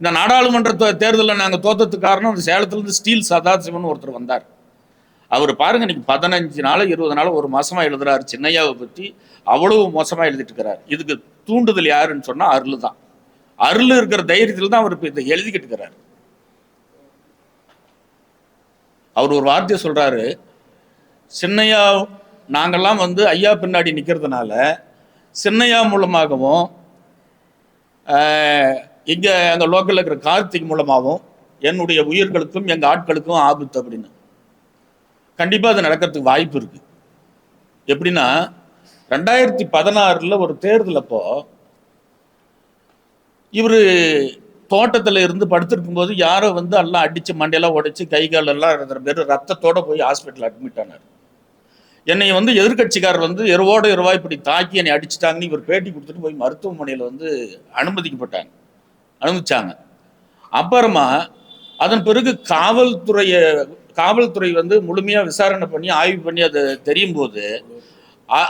இந்த நாடாளுமன்ற தே- தேர்தலில் நாங்கள் தோத்ததுக்கு காரணம் அந்த சேலத்துலேருந்து ஸ்டீல் சதாசிவன் ஒருத்தர் வந்தார். அவர் பாருங்க இன்னைக்கு பதினஞ்சு நாள் இருபது நாள் ஒரு மாசமா எழுதுறாரு சின்னையாவை பற்றி அவ்வளவு மோசமாக எழுதிட்டு இருக்கிறார். இதுக்கு தூண்டுதல் யாருன்னு சொன்னால் அருள் தான். அருள் இருக்கிற தைரியத்தில் தான் அவர் இப்போ இதை எழுதிக்கிட்டு இருக்கிறார். அவர் ஒரு வார்த்தையை சொல்கிறாரு சின்னையா நாங்கெல்லாம் வந்து ஐயா பின்னாடி நிற்கிறதுனால சின்னையா மூலமாகவும் இங்கே அங்க லோக்கலில் இருக்கிற கார்த்திக் மூலமாகவும் என்னுடைய உயிர்களுக்கும் எங்கள் ஆட்களுக்கும் ஆபத்து அப்படின்னு. கண்டிப்பாக அது நடக்கிறதுக்கு வாய்ப்பு இருக்குது எப்படின்னா ரெண்டாயிரத்தி பதினாறில் ஒரு தேர்தல் அப்போ இவர் தோட்டத்தில் இருந்து படுத்திருக்கும் போது யாரோ வந்து எல்லாம் அடித்து மண்டையெல்லாம் உடைச்சி கை காலெல்லாம் இருக்கிற பேர் ரத்தத்தோடு போய் ஹாஸ்பிட்டல் அட்மிட் ஆனார். என்னை வந்து எதிர்க்கட்சிக்காரர் வந்து இரவோட இரவா இப்படி தாக்கி என்னை அடிச்சிட்டாங்கன்னு இவர் பேட்டி கொடுத்துட்டு போய் மருத்துவமனையில் வந்து அனுமதிக்கப்பட்டாங்க. அனுமதிச்சாங்க அப்புறமா அதன் பிறகு காவல்துறையை காவல்துறை வந்து முழுமையாக விசாரணை பண்ணி ஆய்வு பண்ணி அதை தெரியும் போது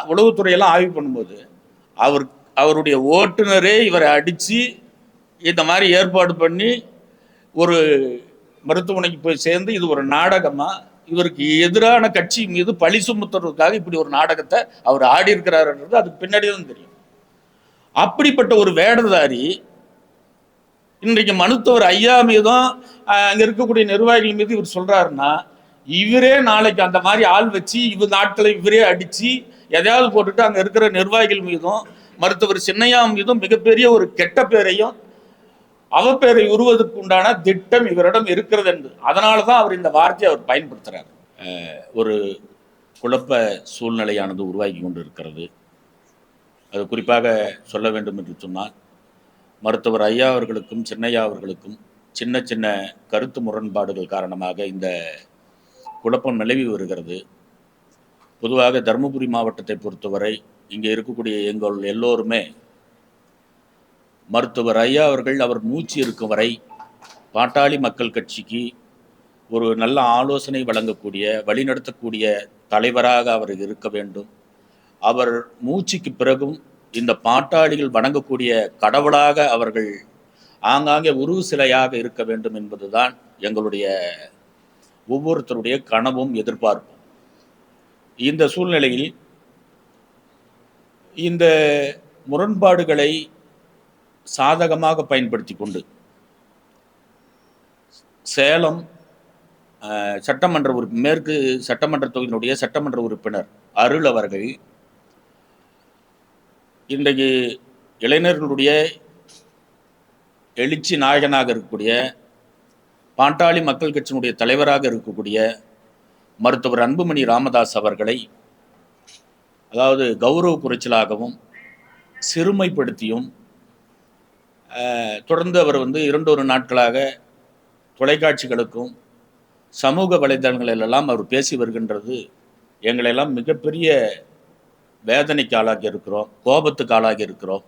உளவுத்துறையெல்லாம் ஆய்வு பண்ணும்போது அவர் அவருடைய ஓட்டுநரே இவரை அடித்து இந்த மாதிரி ஏற்பாடு பண்ணி ஒரு மருத்துவமனைக்கு போய் சேர்ந்து இது ஒரு நாடகமாக இவருக்கு எதிரான கட்சி மீது பழி சுமத்துறதுக்காக இப்படி ஒரு நாடகத்தை அவர் ஆடி இருக்கிறாருன்றது அதுக்கு பின்னாடி தான் தெரியும். அப்படிப்பட்ட ஒரு வேடதாரி இன்றைக்கு மருத்துவர் ஐயா மீதும் அங்கே இருக்கக்கூடிய நிர்வாகிகள் மீது இவர் சொல்றாருன்னா இவரே நாளைக்கு அந்த மாதிரி ஆள் வச்சு இவர் நாட்களை இவரே அடிச்சு எதையாவது போட்டுட்டு அங்கே இருக்கிற நிர்வாகிகள் மீதும் மருத்துவர் சின்னையா மீதும் மிகப்பெரிய ஒரு கெட்ட பேரையும் அவப்பேரை உருவதற்கு உண்டான திட்டம் இவரிடம் இருக்கிறது என்று. அதனால தான் அவர் இந்த வார்த்தையை அவர் பயன்படுத்துறார். ஒரு குழப்ப சூழ்நிலையானது உருவாகி கொண்டு இருக்கிறது அது குறிப்பாக சொல்ல வேண்டும் என்று சொன்னால் மருத்துவர் ஐயா அவர்களுக்கும் சின்னையா அவர்களுக்கும் சின்ன சின்ன கருத்து முரண்பாடுகள் காரணமாக இந்த குழப்பம் நிலவி வருகிறது. பொதுவாக தருமபுரி மாவட்டத்தை பொறுத்தவரை இங்கே இருக்கக்கூடிய எங்கள் எல்லோருமே மருத்துவர் ஐயா அவர்கள் அவர் மூச்சு இருக்கும் வரை பாட்டாளி மக்கள் கட்சிக்கு ஒரு நல்ல ஆலோசனை வழங்கக்கூடிய வழிநடத்தக்கூடிய தலைவராக அவர் இருக்க வேண்டும். அவர் மூச்சுக்கு பிறகும் இந்த பாட்டாளிகள் வணங்கக்கூடிய கடவுளாக அவர்கள் ஆங்காங்கே உருவு சிலையாக இருக்க வேண்டும் என்பதுதான் எங்களுடைய ஒவ்வொருத்தருடைய கனவும் எதிர்பார்ப்பும். இந்த சூழ்நிலையில் இந்த முரண்பாடுகளை சாதகமாக பயன்படுத்தி கொண்டு சேலம் சட்டமன்ற உறுப்பு மேற்கு சட்டமன்ற தொகுதியினுடைய சட்டமன்ற உறுப்பினர் அருள் அவர்கள் இன்றைக்கு இளைஞர்களுடைய எழுச்சி நாயகனாக இருக்கக்கூடிய பாண்டாளி மக்கள் கட்சியினுடைய தலைவராக இருக்கக்கூடிய மருத்துவர் அன்புமணி ராமதாஸ் அவர்களை அதாவது கௌரவ குறைச்சலாகவும் சிறுமைப்படுத்தியும் தொடர்ந்து அவர் வந்து இரண்டொரு நாட்களாக தொலைக்காட்சிகளுக்கும் சமூக வலைதளங்களிலெல்லாம் அவர் பேசி வருகின்றது. எங்களெல்லாம் மிகப்பெரிய வேதனைக்கு ஆளாகி இருக்கிறோம் கோபத்துக்கு ஆளாகி இருக்கிறோம்.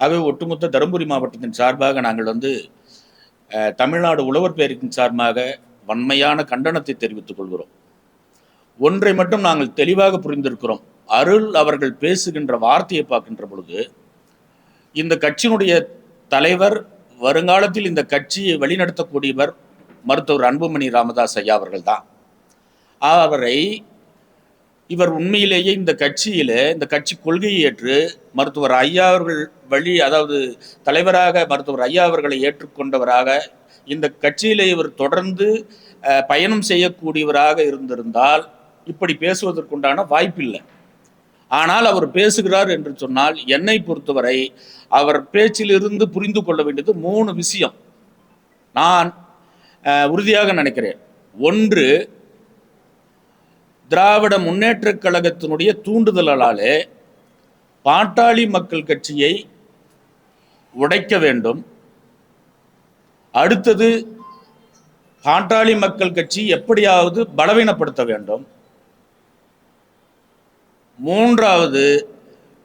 ஆகவே ஒட்டுமொத்த தருமபுரி மாவட்டத்தின் சார்பாக நாங்கள் வந்து தமிழ்நாடு உழவர் பேரின் சார்பாக வன்மையான கண்டனத்தை தெரிவித்துக் கொள்கிறோம். ஒன்றை மட்டும் நாங்கள் தெளிவாக புரிந்திருக்கிறோம். அருள் அவர்கள் பேசுகின்ற வார்த்தையை பார்க்கின்ற பொழுது இந்த கட்சியினுடைய தலைவர் வருங்காலத்தில் இந்த கட்சியை வழிநடத்தக்கூடியவர் மருத்துவர் அன்புமணி ராமதாஸ் ஐயா அவர்கள் தான் அவரை இவர் உண்மையிலேயே இந்த கட்சியில இந்த கட்சி கொள்கையை ஏற்று மருத்துவர் ஐயா அவர்கள் வழி அதாவது தலைவராக மருத்துவர் ஐயா அவர்களை ஏற்றுக்கொண்டவராக இந்த கட்சியிலே இவர் தொடர்ந்து பயணம் செய்யக்கூடியவராக இருந்திருந்தால் இப்படி பேசுவதற்குண்டான வாய்ப்பில்லை. ஆனால் அவர் பேசுகிறார் என்று சொன்னால் என்னை பொறுத்தவரை அவர் பேச்சிலிருந்து புரிந்து கொள்ள வேண்டியது மூணு விஷயம். நான் உறுதியாக நினைக்கிறேன். ஒன்று திராவிட முன்னேற்றக் கழகத்தினுடைய தூண்டுதலாலே பாட்டாளி மக்கள் கட்சியை உடைக்க வேண்டும். அடுத்தது பாட்டாளி மக்கள் கட்சி எப்படியாவது பலவீனப்படுத்த வேண்டும். மூன்றாவது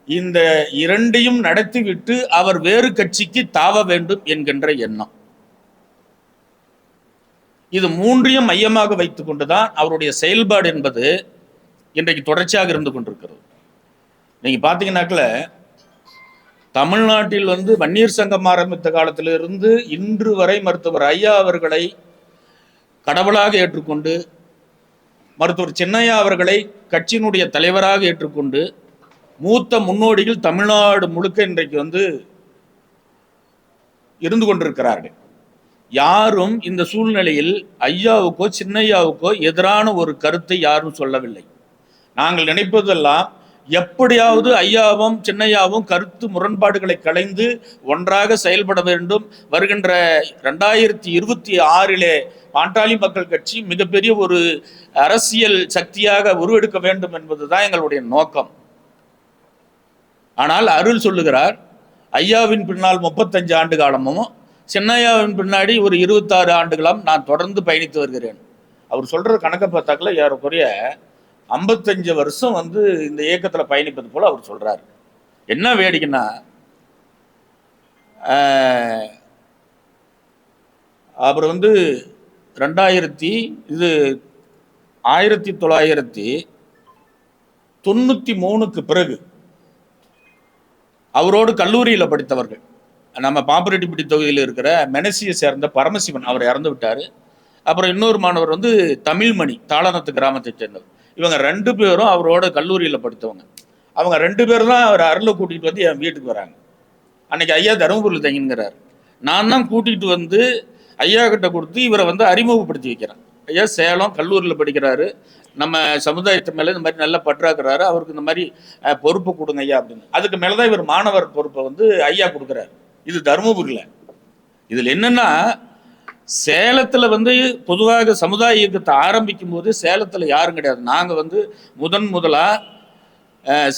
இந்த இரண்டையும் நடத்திவிட்டு அவர் வேறு கட்சிக்கு தாவ வேண்டும் என்கின்ற எண்ணம். இது மூன்றையும் மையமாக வைத்து கொண்டுதான் அவருடைய செயல்பாடு என்பது இன்றைக்கு தொடர்ச்சியாக இருந்து கொண்டிருக்கிறது. நீங்க பாத்தீங்கன்னாக்கல தமிழ்நாட்டில் வந்து வன்னியர் சங்கம் ஆரம்பித்த காலத்திலிருந்து இன்று வரை மருத்துவர் ஐயா அவர்களை கடவுளாக ஏற்றுக்கொண்டு மருத்துவர் சின்னையா அவர்களை கட்சியினுடைய தலைவராக ஏற்றுக்கொண்டு மூத்த முன்னோடிகள் தமிழ்நாடு முழுக்க இன்றைக்கு வந்து இருந்து கொண்டிருக்கிறார்கள். யாரும் இந்த சூழ்நிலையில் ஐயாவுக்கோ சின்னையாவுக்கோ எதிரான ஒரு கருத்தை யாரும் சொல்லவில்லை. நாங்கள் நினைப்பதெல்லாம் எப்படியாவது ஐயாவும் சின்னையாவும் கருத்து முரண்பாடுகளை களைந்து ஒன்றாக செயல்பட வேண்டும். வருகின்ற ரெண்டாயிரத்தி இருபத்தி ஆறிலே பாண்டாளி மக்கள் கட்சி மிகப்பெரிய ஒரு அரசியல் சக்தியாக உருவெடுக்க வேண்டும் என்பதுதான் எங்களுடைய நோக்கம். ஆனால் அருள் சொல்லுகிறார் ஐயாவின் பின்னால் முப்பத்தஞ்சு ஆண்டு காலமும் சின்னையாவின் பின்னாடி ஒரு இருபத்தாறு ஆண்டுகளாம் நான் தொடர்ந்து பயணித்து வருகிறேன். அவர் சொல்கிற கணக்கை பார்த்தாக்கல ஏறக்குறைய ஐம்பத்தஞ்சு வருஷம் வந்து இந்த இயக்கத்தில் பயணிப்பது போல் அவர் சொல்கிறார் என்ன வேடிக்கைன்னா அவர் வந்து ரெண்டாயிரத்தி இது ஆயிரத்தி தொள்ளாயிரத்தி தொண்ணூற்றி மூணுக்கு பிறகு அவரோடு கல்லூரியில் படித்தவர்கள். நம்ம பாம்பரெட்டிப்பட்டி தொகுதியில் இருக்கிற மெனசியை சேர்ந்த பரமசிவன் அவர் இறந்து விட்டார். அப்புறம் இன்னொரு மாணவர் வந்து தமிழ்மணி தாளனத்து கிராமத்தை சேர்ந்தவர். இவங்க ரெண்டு பேரும் அவரோட கல்லூரியில் படித்தவங்க. அவங்க ரெண்டு பேரும் தான் அவர் அருளை கூட்டிகிட்டு வந்து என் வீட்டுக்கு வராங்க. அன்னைக்கு ஐயா தருமபுரியில் தங்கிங்கிறார் நான் தான் கூட்டிகிட்டு வந்து ஐயா கிட்ட கொடுத்து இவரை வந்து அறிமுகப்படுத்தி வைக்கிறேன். ஐயா சேலம் கல்லூரியில் படிக்கிறாரு. நம்ம சமுதாயத்து மேலே இந்த மாதிரி நல்லா பற்றாக்குறாரு. அவருக்கு இந்த மாதிரி பொறுப்பு கொடுங்க ஐயா அப்படின்னு. அதுக்கு மேலே தான் இவர் மாணவர் பொறுப்பை வந்து ஐயா கொடுக்குறாரு. இது தருமபுரியில். இதில் என்னென்னா சேலத்தில் வந்து பொதுவாக சமுதாய இயக்கத்தை ஆரம்பிக்கும் போது சேலத்தில் யாரும் கிடையாது. நாங்கள் வந்து முதன் முதலாக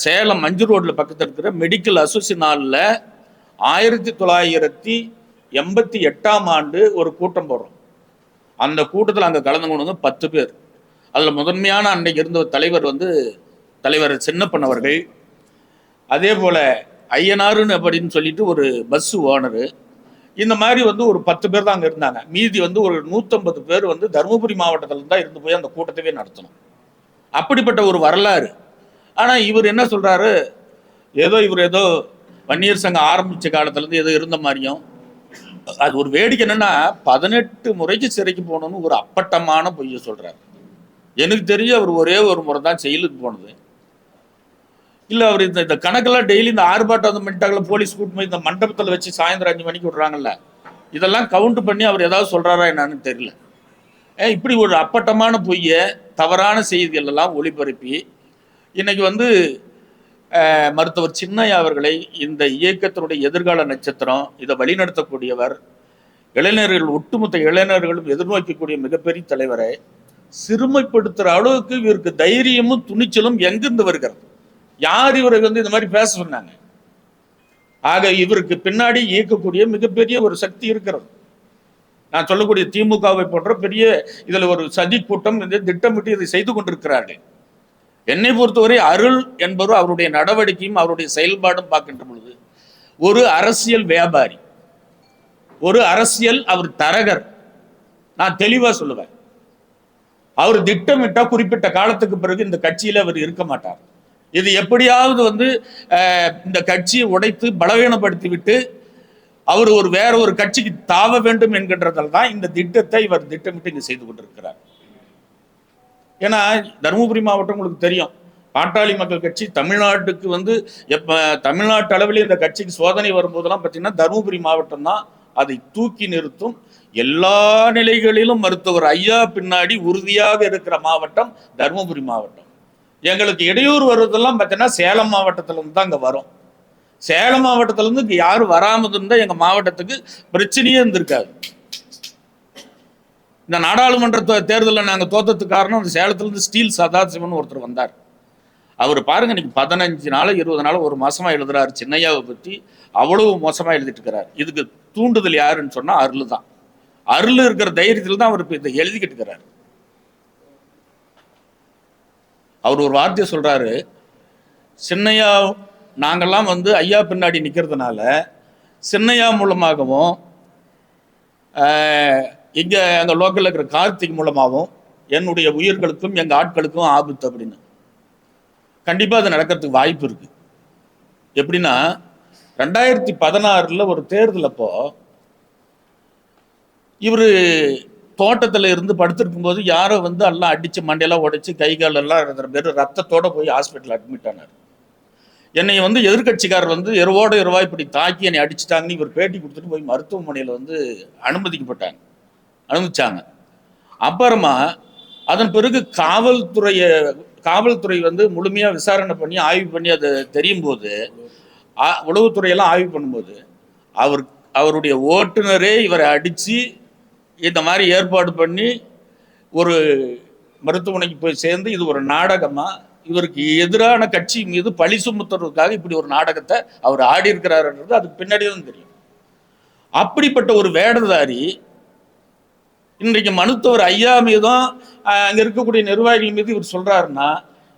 சேலம் மஞ்சு ரோட்டில் பக்கத்தில் இருக்கிற மெடிக்கல் அசோசியனாலில் ஆயிரத்தி தொள்ளாயிரத்தி எண்பத்தி எட்டாம் ஆண்டு ஒரு கூட்டம் போடுறோம். அந்த கூட்டத்தில் அங்கே கலந்து கொண்டு பத்து பேர். அதில் முதன்மையான அன்னைக்கு இருந்த தலைவர் வந்து தலைவர் சின்னப்பன் அவர்கள். அதே போல் ஐயனாருன்னு அப்படின்னு சொல்லிட்டு ஒரு பஸ் ஓனரு இந்த மாதிரி வந்து ஒரு பத்து பேர் தான் அங்கே இருந்தாங்க. மீதி வந்து ஒரு நூற்றம்பது பேர் வந்து தருமபுரி மாவட்டத்தில் தான் இருந்து போய் அந்த கூட்டத்தவே நடத்தணும். அப்படிப்பட்ட ஒரு வரலாறு. ஆனால் இவர் என்ன சொல்கிறாரு ஏதோ இவர் ஏதோ வன்னியர் சங்கம் ஆரம்பித்த காலத்துலேருந்து ஏதோ இருந்த மாதிரியும். அது ஒரு வேடிக்கை என்னன்னா பதினெட்டு முறைக்கு சிறைக்கு போகணும்னு ஒரு அப்பட்டமான பொய்யை சொல்கிறார் எனக்கு தெரிஞ்சு அவர் ஒரே ஒரு முறை தான் செயலுக்கு போனது. இல்லை அவர் இந்த இந்த கணக்கெல்லாம் டெய்லி இந்த ஆர்ப்பாட்டம் வந்து பண்ணிட்டாங்களா போலீஸ் கூட்டு போய் இந்த மண்டபத்தில் வச்சு சாயந்தரம் அஞ்சு மணிக்கு விட்றாங்கல்ல. இதெல்லாம் கவுண்ட் பண்ணி அவர் ஏதாவது சொல்றாரா என்னன்னு தெரியல. இப்படி ஒரு அப்பட்டமான பொய்யை தவறான செய்திகள் எல்லாம் ஒளிபரப்பி இன்னைக்கு வந்து மருத்துவர் சின்னையா அவர்களை இந்த இயக்கத்தினுடைய எதிர்கால நட்சத்திரம் இதை வழிநடத்தக்கூடியவர் இளைஞர்கள் ஒட்டுமொத்த இளைஞர்களும் எதிர்நோக்கக்கூடிய மிகப்பெரிய தலைவரை சிறுமைப்படுத்துகிற அளவுக்கு இவருக்கு தைரியமும் துணிச்சலும் எங்கிருந்து வருகிறது? யார் இவருக்கு வந்து இந்த மாதிரி பேச சொன்னாங்க? ஆக இவருக்கு பின்னாடி இயக்கக்கூடிய மிகப்பெரிய ஒரு சக்தி இருக்கிறது. நான் சொல்லக்கூடிய திமுகவை போன்ற பெரிய இதில் ஒரு சதி கூட்டம் இந்த திட்டமிட்டு இதை செய்து கொண்டிருக்கிறார்கள். என்னை பொறுத்தவரை அருள் என்பவர் அவருடைய நடவடிக்கையும் அவருடைய செயல்பாடும் பார்க்கின்ற பொழுது ஒரு அரசியல் வியாபாரி ஒரு அரசியல் அவர் தரகர் நான் தெளிவாக சொல்லுவேன். அவர் திட்டமிட்டா குறிப்பிட்ட காலத்துக்கு பிறகு இந்த கட்சியில் அவர் இருக்க மாட்டார். இது எப்படியாவது வந்து இந்த கட்சியை உடைத்து பலவீனப்படுத்தி விட்டு அவர் ஒரு வேற ஒரு கட்சிக்கு தாவ வேண்டும் என்கின்றதால் தான் இந்த திட்டத்தை இவர் திட்டமிட்டு இங்கே செய்து கொண்டிருக்கிறார். ஏன்னா தருமபுரி மாவட்டம் உங்களுக்கு தெரியும். பாட்டாளி மக்கள் கட்சி தமிழ்நாட்டுக்கு வந்து எப்போ தமிழ்நாட்டு அளவில் இந்த கட்சிக்கு சோதனை வரும்போதெல்லாம் பார்த்தீங்கன்னா தருமபுரி மாவட்டம் தான் அதை தூக்கி நிறுத்தும். எல்லா நிலைகளிலும் மருத்துவர் ஐயா பின்னாடி உறுதியாக இருக்கிற மாவட்டம் தருமபுரி மாவட்டம். எங்களுக்கு இடையூறு வருவதெல்லாம் பார்த்தீங்கன்னா சேலம் மாவட்டத்திலேருந்து தான் இங்கே வரும். சேலம் மாவட்டத்திலேருந்து இங்கே யாரும் வராமல் இருந்தால் எங்கள் மாவட்டத்துக்கு பிரச்சனையே இருந்திருக்காது. இந்த நாடாளுமன்ற தேர்தலில் நாங்கள் தோத்தத்துக்கு காரணம் அந்த சேலத்துல இருந்து ஸ்டீல் சதாசிவன் ஒருத்தர் வந்தார். அவர் பாருங்க இன்னைக்கு பதினஞ்சு நாள் இருபது நாள் ஒரு மாசமா எழுதுறாரு சின்னையாவை பற்றி அவ்வளவு மோசமாக எழுதிட்டு இருக்கிறார். இதுக்கு தூண்டுதல் யாருன்னு சொன்னால் அருள் தான். அருள் இருக்கிற தைரியத்தில் தான் அவர் இப்போ இதை எழுதிக்கிட்டு இருக்கிறார். அவர் ஒரு வார்த்தையை சொல்கிறாரு சின்னையா நாங்கள்லாம் வந்து ஐயா பின்னாடி நிற்கிறதுனால சின்னையா மூலமாகவும் இங்கே எங்கள் லோக்கலில் இருக்கிற கார்த்திக் மூலமாகவும் என்னுடைய உயிர்களுக்கும் எங்கள் ஆட்களுக்கும் ஆபத்து அப்படின்னு. கண்டிப்பாக அது நடக்கிறதுக்கு வாய்ப்பு இருக்குது எப்படின்னா ரெண்டாயிரத்தி பதினாறில் ஒரு தேர்தல் அப்போ இவர் தோட்டத்தில் இருந்து படுத்திருக்கும் போது யாரோ வந்து எல்லாம் அடித்து மண்டையெல்லாம் உடைச்சி கை காலெல்லாம் இருக்கிற பேர் ரத்தத்தோடு போய் ஹாஸ்பிட்டல் அட்மிட் ஆனார். என்னை வந்து எதிர்கட்சிக்காரர் வந்து எருவோட எருவாய் இப்படி தாக்கி என்னை அடிச்சிட்டாங்கன்னு இவர் பேட்டி கொடுத்துட்டு போய் மருத்துவமனையில் வந்து அனுமதிக்கப்பட்டாங்க. அனுமதிச்சாங்க. அப்புறமா அதன் பிறகு காவல்துறையை காவல்துறை வந்து முழுமையாக விசாரணை பண்ணி ஆய்வு பண்ணி அது தெரியும் போது ஆ- உளவுத்துறையெல்லாம் ஆய்வு பண்ணும்போது அவர் அவருடைய ஓட்டுநரே இவரை அடித்து இந்த மாதிரி ஏற்பாடு பண்ணி ஒரு மருத்துவமனைக்கு போய் சேர்ந்து இது ஒரு நாடகமா இவருக்கு எதிரான கட்சி மீது பழி சுமத்துறதுக்காக இப்படி ஒரு நாடகத்தை அவர் ஆடி இருக்கிறாருன்றது அதுக்கு பின்னாடி தான் தெரியும். அப்படிப்பட்ட ஒரு வேடதாரி இன்றைக்கு மருத்துவர் ஐயா மீதும் அங்கே இருக்கக்கூடிய நிர்வாகிகள் மீது இவர் சொல்றாருன்னா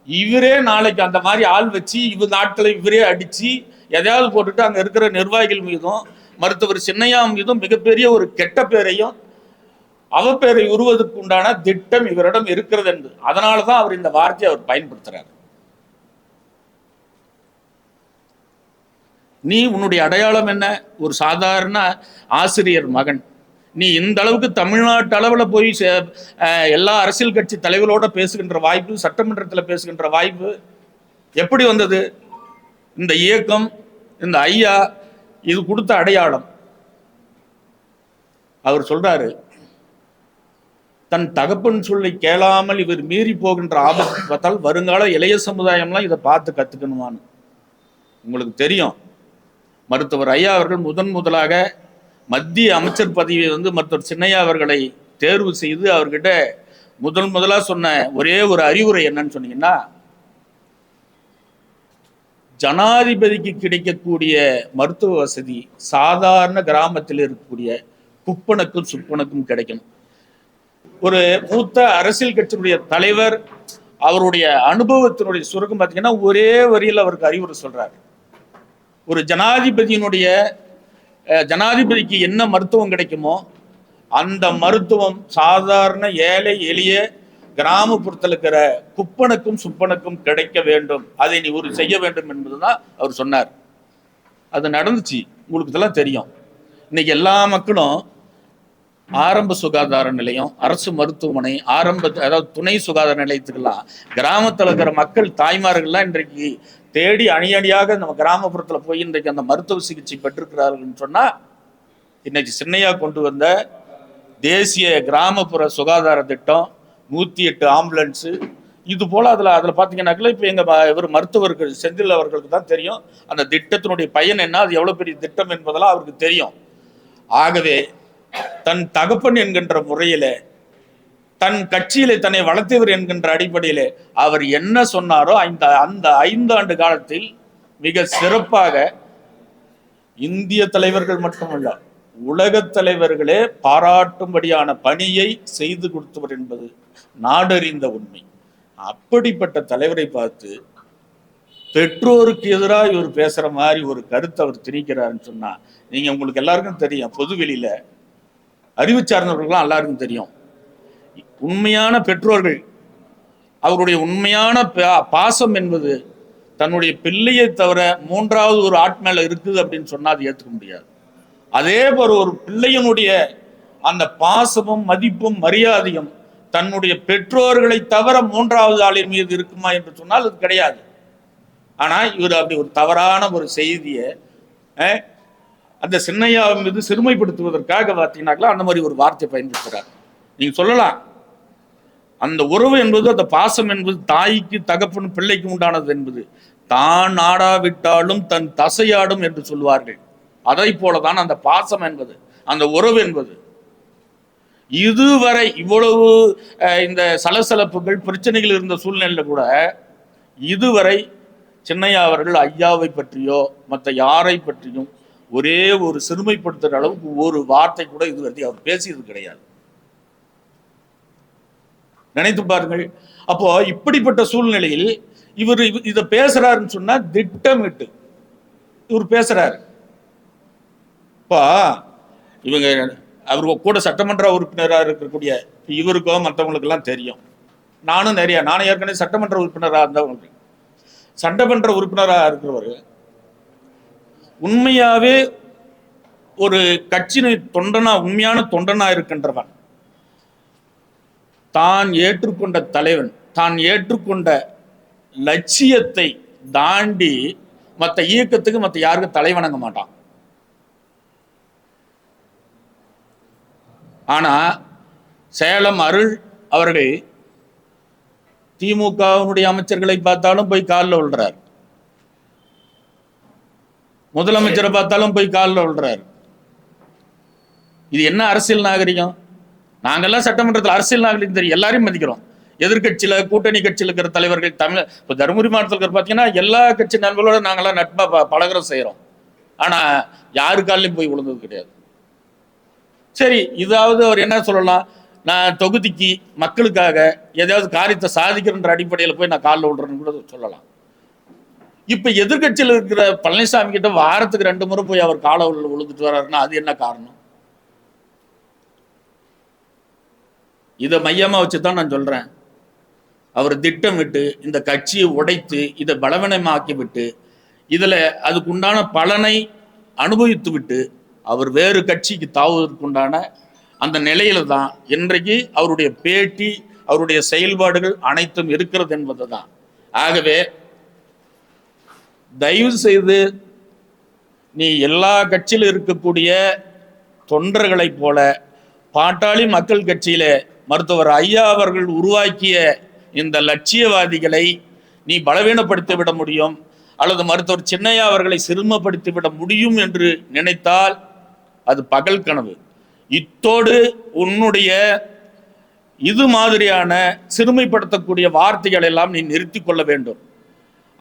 இவரே நாளைக்கு அந்த மாதிரி ஆள் வச்சு இவர் நாட்களை இவரே அடிச்சு எதையாவது போட்டுட்டு அங்கே இருக்கிற நிர்வாகிகள் மீதும் மருத்துவர் சின்னையா மீதும் மிகப்பெரிய ஒரு கெட்ட பேரையும் அவப்பேரை உருவதற்கு உண்டான திட்டம் இவரிடம் இருக்கிறது என்று. அதனால தான் அவர் இந்த வார்த்தையை அவர் பயன்படுத்துறார். நீ உன்னுடைய அடையாளம் என்ன? ஒரு சாதாரண ஆசிரியர் மகன். நீ இந்த அளவுக்கு தமிழ்நாட்டு அளவில் போய் சே- எல்லா அரசியல் கட்சி தலைவரோட பேசுகின்ற வாய்ப்பு சட்டமன்றத்தில் பேசுகின்ற வாய்ப்பு எப்படி வந்தது? இந்த இயக்கம் இந்த ஐயா இது கொடுத்த அடையாளம். அவர் சொல்றாரு தன் தகப்பன் சொல்லை கேளாமல் இவர் மீறி போகின்ற ஆபத்து பார்த்தால் வருங்கால இளைய சமுதாயம்லாம் இதை பார்த்து கத்துக்கணுமான்னு. உங்களுக்கு தெரியும். மருத்துவர் ஐயா அவர்கள் முதன் முதலாக மத்திய அமைச்சர் பதவியை வந்து மருத்துவர் சின்னையா அவர்களை தேர்வு செய்து அவர்கிட்ட முதல் முதலா சொன்ன ஒரே ஒரு அறிவுரை என்னன்னு சொன்னீங்கன்னா ஜனாதிபதிக்கு கிடைக்கக்கூடிய மருத்துவ வசதி சாதாரண கிராமத்தில் இருக்கக்கூடிய குப்பனுக்கும் சுப்பனுக்கும் கிடைக்கணும். ஒரு மூத்த அரசியல் கட்சியினுடைய தலைவர் அவருடைய அனுபவத்தினுடைய சுருக்கம் பார்த்தீங்கன்னா ஒரே வரியில் அவருக்கு அறிவுரை சொல்கிறார் ஒரு ஜனாதிபதியினுடைய ஜனாதிபதிக்கு என்ன மருத்துவம் கிடைக்குமோ அந்த மருத்துவம் சாதாரண ஏழை எளிய கிராமப்புறத்தில் இருக்கிற குப்பனுக்கும் சுப்பனுக்கும் கிடைக்க வேண்டும். அதை நீ ஒரு செய்ய வேண்டும் என்பது தான் அவர் சொன்னார். அது நடந்துச்சு. உங்களுக்கு இதெல்லாம் தெரியும். இன்னைக்கு எல்லா மக்களும் ஆரம்ப சுகாதார நிலையம் அரசு மருத்துவமனை ஆரம்ப அதாவது துணை சுகாதார நிலையத்துக்கெல்லாம் கிராமத்தில் இருக்கிற மக்கள் தாய்மார்கள்லாம் இன்றைக்கு தேடி அணி அணியாக நம்ம கிராமப்புறத்தில் போய் இன்றைக்கு அந்த மருத்துவ சிகிச்சை பெற்றிருக்கிறார்கள்னு சொன்னால் இன்னைக்கு சின்னையா கொண்டு வந்த தேசிய கிராமப்புற சுகாதார திட்டம் நூற்றி எட்டு ஆம்புலன்ஸு இது போல் அதில் அதில் பார்த்தீங்கன்னாக்கா இப்போ எங்கள் இவர் மருத்துவர்கள் செந்தில் அவர்களுக்கு தான் தெரியும் அந்த திட்டத்தினுடைய பயன் என்ன அது எவ்வளோ பெரிய திட்டம் என்பதெல்லாம் அவருக்கு தெரியும். ஆகவே தன் தகப்பன் என்கின்ற முறையில தன் கட்சியிலே தன்னை வளர்த்தவர் என்கின்ற அடிப்படையிலே அவர் என்ன சொன்னாரோ அந்த அந்த ஐந்தாண்டு காலத்தில் மிக சிறப்பாக இந்திய தலைவர்கள் மட்டுமல்ல உலக தலைவர்களே பாராட்டும்படியான பணியை செய்து கொடுத்தவர் என்பது நாடறிந்த உண்மை. அப்படிப்பட்ட தலைவரை பார்த்து பெற்றோருக்கு எதிராக இவர் பேசுற மாதிரி ஒரு கருத்தை அவர் திணிக்கிறாருன்னு சொன்னா நீங்க உங்களுக்கு எல்லாருக்கும் தெரியும் பொதுவெளியில அறிவு சார்ந்தவர்கள்லாம் எல்லாருக்கும் தெரியும். உண்மையான பெற்றோர்கள் அவருடைய உண்மையான பா- பாசம் என்பது தன்னுடைய பிள்ளையை தவிர மூன்றாவது ஒரு ஆட்மேல இருக்குது அப்படின்னு சொன்னால் அது ஏற்றுக்க முடியாது. அதே போல ஒரு பிள்ளையினுடைய அந்த பாசமும் மதிப்பும் மரியாதையும் தன்னுடைய பெற்றோர்களை தவிர மூன்றாவது ஆளின் மீது இருக்குமா என்று சொன்னால் அது கிடையாது. ஆனால் இவர் அப்படி ஒரு தவறான ஒரு செய்தியை அந்த சின்னையா மீது சிறுமைப்படுத்துவதற்காக பார்த்தீங்கன்னாக்கலாம் அந்த மாதிரி ஒரு வார்த்தை பயன்படுத்துகிறார் நீங்க சொல்லலாம். அந்த உறவு என்பது அந்த பாசம் என்பது தாய்க்கு தகப்பன் பிள்ளைக்கு உண்டானது என்பது. தான் ஆடாவிட்டாலும் தன் தசையாடும் என்று சொல்வார்கள் அதை போலதான் அந்த பாசம் என்பது அந்த உறவு என்பது. இதுவரை இவ்வளவு இந்த சலசலப்புகள் பிரச்சனைகள் இருந்த சூழ்நிலையில் கூட இதுவரை சின்னையா அவர்கள் ஐயாவை பற்றியோ மற்ற யாரை பற்றியும் ஒரே ஒரு சிறுமைப்படுத்துகிற அளவுக்கு ஒரு வார்த்தை கூட இதுவரை அவர் பேசியது கிடையாது. நினைத்து பாருங்கள். அப்போ இப்படிப்பட்ட சூழ்நிலையில் இவர் இதை பேசுறாருன்னு சொன்னா திட்டமிட்டு இவர் பேசுறாரு. இப்போ இவங்க அவர் கூட சட்டமன்ற உறுப்பினராக இருக்கக்கூடிய இவருக்கோ மற்றவங்களுக்கெல்லாம் தெரியும். நானும் நிறையா நானும் ஏற்கனவே சட்டமன்ற உறுப்பினராக இருந்தவங்களுக்கு சட்டமன்ற உறுப்பினராக இருக்கிறவர் உண்மையாவே ஒரு கட்சியின் தொண்டனா உண்மையான தொண்டனா இருக்கின்றவன். தான் ஏற்றுக்கொண்ட தலைவன் தான் ஏற்றுக்கொண்ட லட்சியத்தை தாண்டி மற்ற இயக்கத்துக்கு மற்ற யாருக்கும் தலைவணங்க மாட்டான். ஆனா சேலம் அருள் அவர்கள் திமுகவினுடைய அமைச்சர்களை பார்த்தாலும் போய் காலில் விழுறார். முதலமைச்சரை பார்த்தாலும் போய் காலில் விழுறாரு. இது என்ன அரசியல் நாகரிகம்? நாங்கெல்லாம் சட்டமன்றத்தில் அரசியல் நாகரிகம் தெரியும். எல்லாரையும் மதிக்கிறோம். எதிர்கட்சியில் கூட்டணி கட்சியில் இருக்கிற தலைவர்கள் தமிழ் இப்போ தருமபுரி மாவட்டத்தில் இருக்கிற பார்த்தீங்கன்னா எல்லா கட்சி நண்பர்களோட நாங்கள்லாம் நட்பாக ப- பழகுறோம் செய்கிறோம் ஆனால் யாரு காலிலையும் போய் விழுந்தது கிடையாது. சரி இதாவது அவர் என்ன சொல்லலாம்? நான் தொகுதிக்கு மக்களுக்காக ஏதாவது காரியத்தை சாதிக்கிறன்ற அடிப்படையில் போய் நான் காலில் விடுறேன்னு கூட சொல்லலாம். இப்ப எதிர்க்கட்சியில் இருக்கிற பழனிசாமி கிட்ட வாரத்துக்கு ரெண்டு முறை போய் அவர் கால விழுந்துட்டு வர்றாருன்னா அது என்ன காரணம்? இதை மையமா வச்சு தான் நான் சொல்றேன். அவர் திட்டமிட்டு இந்த கட்சியை உடைத்து இதை பலவீனமாக்கி விட்டு இதுல அதுக்குண்டான பலனை அனுபவித்து விட்டு அவர் வேறு கட்சிக்கு தாவுவதற்குண்டான அந்த நிலையில தான் இன்றைக்கு அவருடைய பேட்டி அவருடைய செயல்பாடுகள் அனைத்தும் இருக்கிறது என்பது தான் ஆகவே தயவு செய்து நீ எல்லா கட்சியிலும் இருக்கக்கூடிய தொண்டர்களைப் போல பாட்டாளி மக்கள் கட்சியில மருத்துவர் ஐயா அவர்கள் உருவாக்கிய இந்த லட்சியவாதிகளை நீ பலவீனப்படுத்தி விட முடியும் அல்லது மருத்துவர் சின்னையா அவர்களை சிறுமப்படுத்தி விட முடியும் என்று நினைத்தால் அது பகல் கனவு. இத்தோடு உன்னுடைய இது மாதிரியான சிறுமைப்படுத்தக்கூடிய வார்த்தைகள் எல்லாம் நீ நிறுத்திக் கொள்ள வேண்டும்.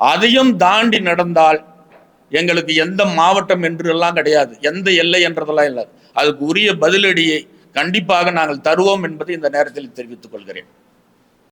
அதையும் தாண்டி நடந்தால் எங்களுக்கு எந்த மாவட்டம் என்று எல்லாம் கிடையாது. எந்த எல்லை என்றதெல்லாம் இல்லை. அதுக்கு உரிய பதிலடியை கண்டிப்பாக நாங்கள் தருவோம் என்பதை இந்த நேரத்தில் தெரிவித்துக் கொள்கிறேன்.